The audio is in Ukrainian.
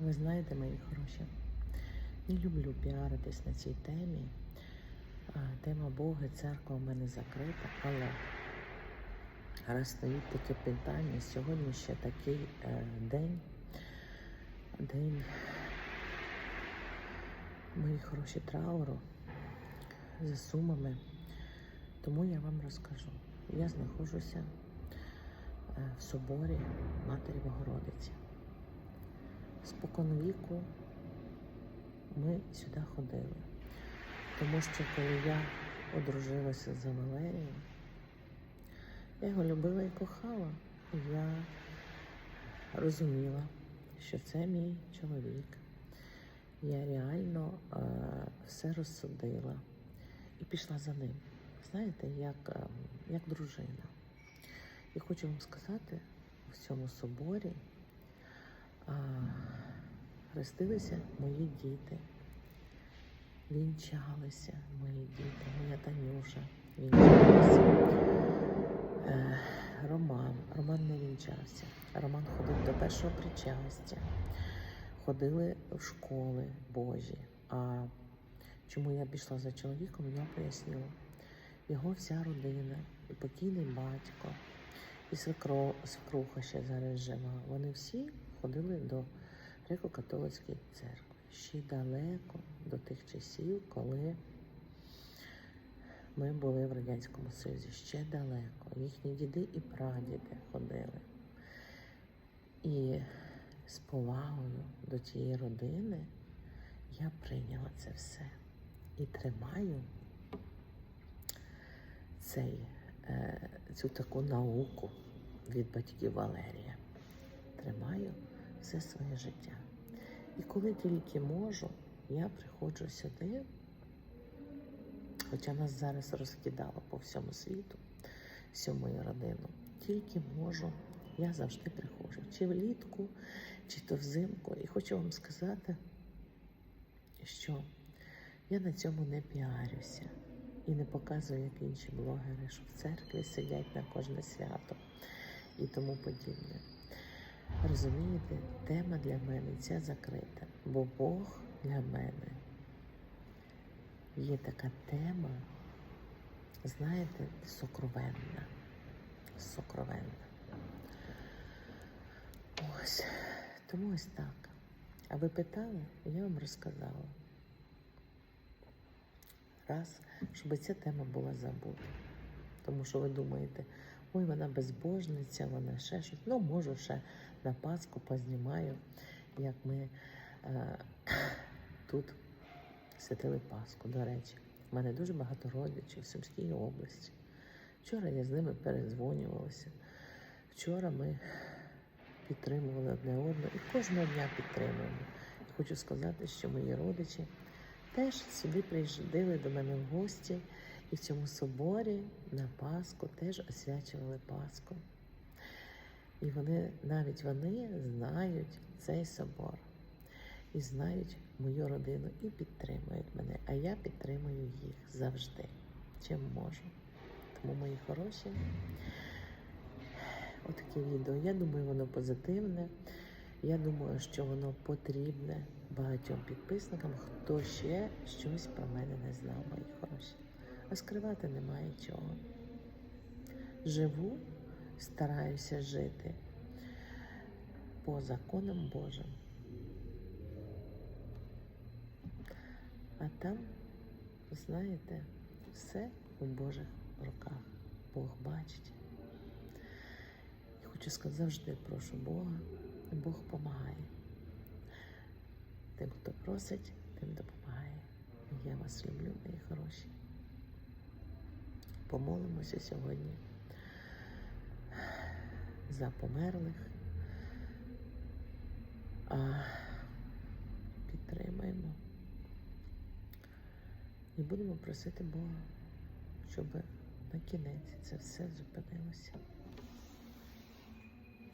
Ви знаєте, мої хороші, не люблю піаритись на цій темі. Тема Бога, церква в мене закрита, але раз стоїть таке питання, сьогодні ще такий е, день, день мої хороші трауру за сумами. Тому я вам розкажу. Я знаходжуся е, в соборі Матері Богородиці. Спокон віку ми сюди ходили. Тому що коли я одружилася за Валерієм, я його любила і кохала. І я розуміла, що це мій чоловік. Я реально е, все розсудила і пішла за ним. Знаєте, як, е, як дружина. І хочу вам сказати, в цьому соборі а, хрестилися мої діти, вінчалися мої діти, моя Танюша вінчалася. Е, Роман, Роман не вінчався. Роман ходив до першого причастя, ходили в школи Божі. А чому я пішла за чоловіком, я пояснила. Його вся родина, і покійний батько, і свекруха ще зараз жива. Вони всі ходили до греко-католицької церкви. Ще далеко до тих часів, коли ми були в Радянському Союзі. Ще далеко. Їхні діди і прадіди ходили. І з повагою до тієї родини я прийняла це все і тримаю цей, е, цю таку науку від батьків Валерія. Тримаю все своє життя. І коли тільки можу, я приходжу сюди, хоча нас зараз розкидало по всьому світу, всю мою родину, тільки можу, я завжди приходжу. Чи влітку, чи то взимку. І хочу вам сказати, що я на цьому не піарюся і не показую, як інші блогери, що в церкві сидять на кожне свято і тому подібне. Розумієте, тема для мене ця закрита, бо Бог для мене є така тема, знаєте, сокровенна. Сокровенна. Ось. Тому ось так. А ви питали, я вам розказала. Раз, щоб ця тема була забута. Тому що ви думаєте, ой, вона безбожниця, вона ще щось. Ну, можу ще на Пасху познімаю, як ми е, тут святили Пасху. До речі, в мене дуже багато родичів в Сумській області. Вчора я з ними перезвонювалася. Вчора ми підтримували одне одного і кожного дня підтримуємо. Хочу сказати, що мої родичі теж сюди приїжджали до мене в гості, і в цьому соборі на Пасху теж освячували Пасху. І вони навіть вони знають цей собор і знають мою родину і підтримують мене. А я підтримую їх завжди, чим можу. Тому мої хороші. Отаке відео. Я думаю, воно позитивне. Я думаю, що воно потрібне багатьом підписникам, хто ще щось про мене не знав, мої хороші. А скривати немає чого. Живу, стараюся жити по законам Божим. А там, знаєте, все у Божих руках. Бог бачить. І хочу сказати, завжди прошу Бога, Бог допомагає. Тим, хто просить, тим допомагає. Я вас люблю, мої хороші. Помолимося сьогодні за померлих. А підтримаємо. І будемо просити Бога, щоб на кінець це все зупинилося.